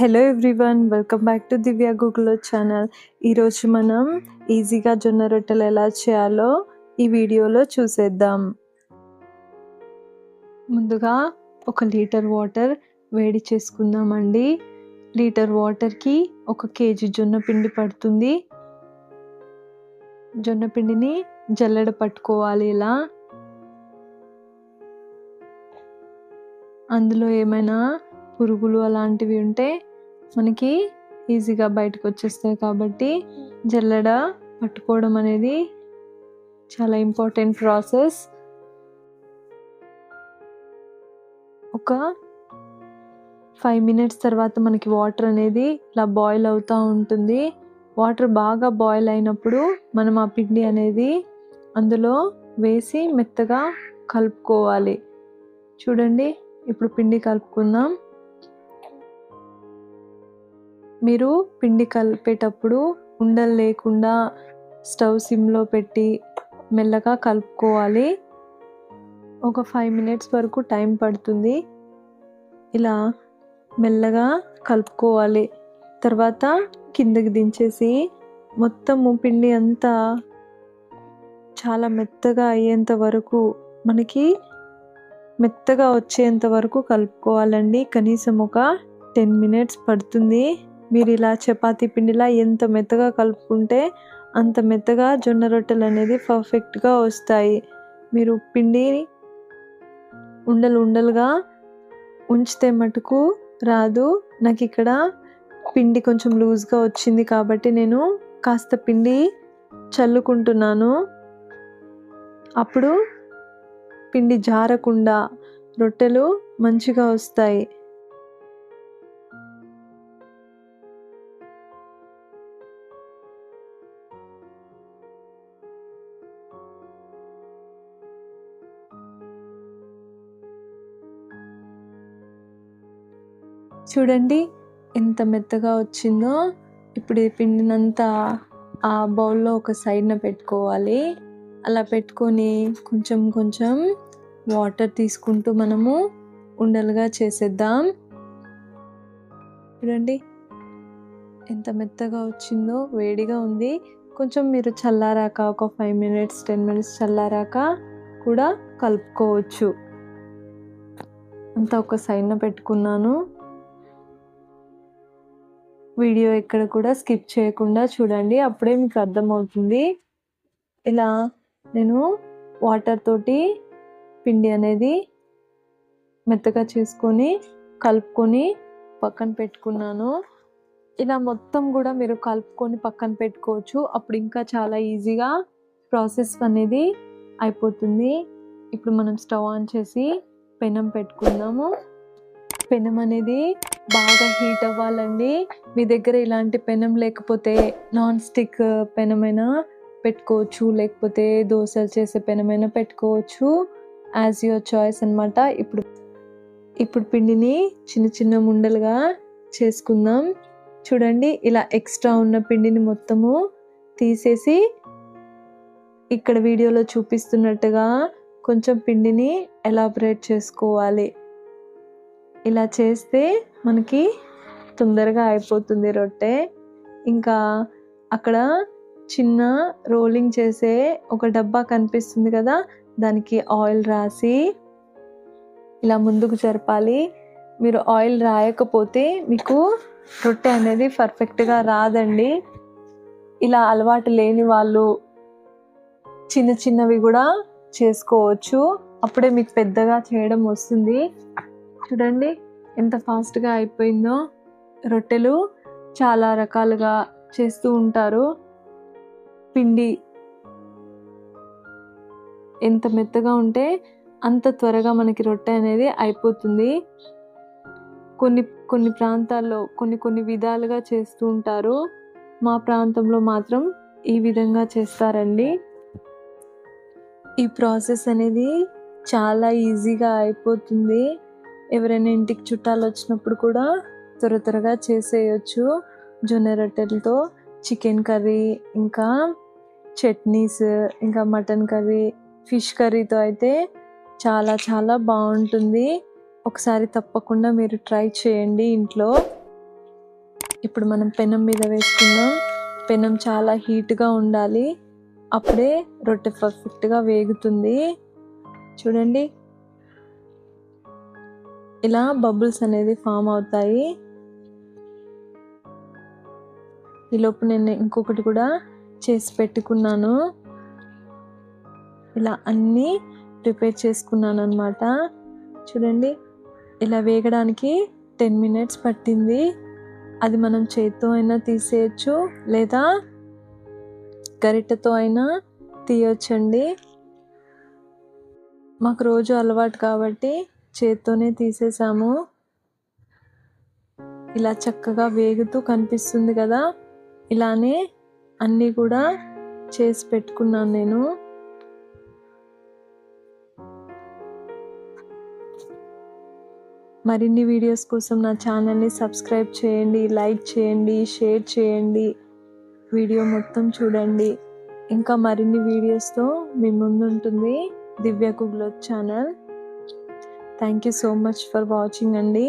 Hello everyone welcome back to Divya Google channel ఈరోజు మనం ఈజీగా జొన్న రొట్టెలు ఎలా చేయాలో ఈ వీడియోలో చూసేద్దాం. ముందుగా ఒక లీటర్ వాటర్ వేడి చేసుకుందామండి. లీటర్ వాటర్కి ఒక కేజీ జొన్న పిండి పడుతుంది. జొన్న పిండిని జల్లెడ పట్టుకోవాలి ఇలా. అందులో ఏమైనా పురుగులు అలాంటివి ఉంటే మనకి ఈజీగా బయటకు వచ్చేస్తాయి కాబట్టి జల్లెడ పట్టుకోవడం అనేది చాలా ఇంపార్టెంట్ ప్రాసెస్. ఒక ఫైవ్ మినిట్స్ తర్వాత మనకి వాటర్ అనేది ఇలా బాయిల్ అవుతూ ఉంటుంది. వాటర్ బాగా బాయిల్ అయినప్పుడు మనం ఆ పిండి అనేది అందులో వేసి మెత్తగా కలుపుకోవాలి. చూడండి ఇప్పుడు పిండి కలుపుకుందాం. మీరు పిండి కలిపేటప్పుడు ఉండలు లేకుండా స్టవ్ సిమ్లో పెట్టి మెల్లగా కలుపుకోవాలి. ఒక ఫైవ్ మినిట్స్ వరకు టైం పడుతుంది. ఇలా మెల్లగా కలుపుకోవాలి. తర్వాత కిందకి దించేసి మొత్తము పిండి అంతా చాలా మెత్తగా అయ్యేంత వరకు మనకి మెత్తగా వచ్చేంత వరకు కలుపుకోవాలండి. కనీసం ఒక టెన్ మినిట్స్ పడుతుంది. మీరు ఇలా చపాతీ పిండిలా ఎంత మెత్తగా కలుపుకుంటే అంత మెత్తగా జొన్న రొట్టెలు అనేది పర్ఫెక్ట్గా వస్తాయి. మీరు పిండి ఉండలు ఉండలుగా ఉంచితే మటుకు రాదు. నాకు ఇక్కడ పిండి కొంచెం లూజ్గా వచ్చింది కాబట్టి నేను కాస్త పిండి చల్లుకుంటున్నాను. అప్పుడు పిండి జారకుండా రొట్టెలు మంచిగా వస్తాయి. చూడండి ఎంత మెత్తగా వచ్చిందో. ఇప్పుడు ఈ పిండినంతా ఆ బౌల్లో ఒక సైడ్న పెట్టుకోవాలి. అలా పెట్టుకొని కొంచెం కొంచెం వాటర్ తీసుకుంటూ మనము ఉండలుగా చేసేద్దాం. చూడండి ఎంత మెత్తగా వచ్చిందో వేడిగా ఉంది. కొంచెం మీరు చల్లారాక ఒక ఫైవ్ మినిట్స్ టెన్ మినిట్స్ చల్లారాక కూడా కలుపుకోవచ్చు. అంతా ఒక సైడ్న పెట్టుకున్నాను. వీడియో ఎక్కడ కూడా స్కిప్ చేయకుండా చూడండి. అప్పుడే మీకు అర్థమవుతుంది. ఇలా నేను వాటర్ తోటి పిండి అనేది మెత్తగా చేసుకొని కలుపుకొని పక్కన పెట్టుకున్నాను. ఇలా మొత్తం కూడా మీరు కలుపుకొని పక్కన పెట్టుకోవచ్చు. అప్పుడు ఇంకా చాలా ఈజీగా ప్రాసెస్ అనేది అయిపోతుంది. ఇప్పుడు మనం స్టవ్ ఆన్ చేసి పెనం పెట్టుకుందాము. పెనం అనేది బాగా హీట్ అవ్వాలండి. మీ దగ్గర ఇలాంటి పెనం లేకపోతే నాన్ స్టిక్ పెనమైనా పెట్టుకోవచ్చు. లేకపోతే దోశలు చేసే పెనమైనా పెట్టుకోవచ్చు. యాజ్ యువర్ చాయిస్ అనమాట ఇప్పుడు ఇప్పుడు పిండిని చిన్న చిన్న ముండలుగా చేసుకుందాం. చూడండి ఇలా ఎక్స్ట్రా ఉన్న పిండిని మొత్తము తీసేసి ఇక్కడ వీడియోలో చూపిస్తున్నట్టుగా కొంచెం పిండిని ఎలాబరేట్ చేసుకోవాలి. ఇలా చేస్తే మనకి తొందరగా అయిపోతుంది రొట్టె. ఇంకా అక్కడ చిన్న రోలింగ్ చేసే ఒక డబ్బా కనిపిస్తుంది కదా దానికి ఆయిల్ రాసి ఇలా ముందుకు జరపాలి. మీరు ఆయిల్ రాయకపోతే మీకు రొట్టె అనేది పర్ఫెక్ట్గా రాదండి. ఇలా అలవాటు లేని వాళ్ళు చిన్న చిన్నవి కూడా చేసుకోవచ్చు. అప్పుడే మీకు పెద్దగా చేయడం వస్తుంది. చూడండి ఎంత ఫాస్ట్గా అయిపోయిందో. రొట్టెలు చాలా రకాలుగా చేస్తూ ఉంటారు. పిండి ఎంత మెత్తగా ఉంటే అంత త్వరగా మనకి రొట్టె అనేది అయిపోతుంది. కొన్ని కొన్ని ప్రాంతాల్లో కొన్ని కొన్ని విధాలుగా చేస్తూ ఉంటారు. మా ప్రాంతంలో మాత్రం ఈ విధంగా చేస్తారండి. ఈ ప్రాసెస్ అనేది చాలా ఈజీగా అయిపోతుంది. ఎవరైనా ఇంటికి చుట్టాలు వచ్చినప్పుడు కూడా త్వర త్వరగా చేసేయచ్చు. జొన్న రొట్టెలతో చికెన్ కర్రీ ఇంకా చట్నీస్ ఇంకా మటన్ కర్రీ ఫిష్ కర్రీతో అయితే చాలా చాలా బాగుంటుంది. ఒకసారి తప్పకుండా మీరు ట్రై చేయండి ఇంట్లో. ఇప్పుడు మనం పెనం మీద వేసుకుందాం. పెనం చాలా హీట్గా ఉండాలి. అప్పుడే రొట్టె పర్ఫెక్ట్గా వేగుతుంది. చూడండి. ఇలా బబుల్స్ అనేది ఫామ్ అవుతాయి. ఈలోపు నేను ఇంకొకటి కూడా చేసి పెట్టుకున్నాను. ఇలా అన్నీ ప్రిపేర్ చేసుకున్నాను అనమాట చూడండి ఇలా వేగడానికి టెన్ మినిట్స్ పట్టింది. అది మనం చేత్తో అయినా తీసేయచ్చు లేదా గరిటెతో అయినా తీయొచ్చండి. మాకు రోజు అలవాటు కాబట్టి చేత్తోనే తీసేసాము. ఇలా చక్కగా వేగుతూ కనిపిస్తుంది కదా? ఇలానే అన్నీ కూడా చేసి పెట్టుకున్నాను నేను. మరిన్ని వీడియోస్ కోసం నా ఛానల్ని సబ్స్క్రైబ్ చేయండి లైక్ చేయండి షేర్ చేయండి. వీడియో మొత్తం చూడండి. ఇంకా మరిన్ని వీడియోస్తో మీ ముందుంటుంది Divya Kuglot channel. Thank you so much for watching అండి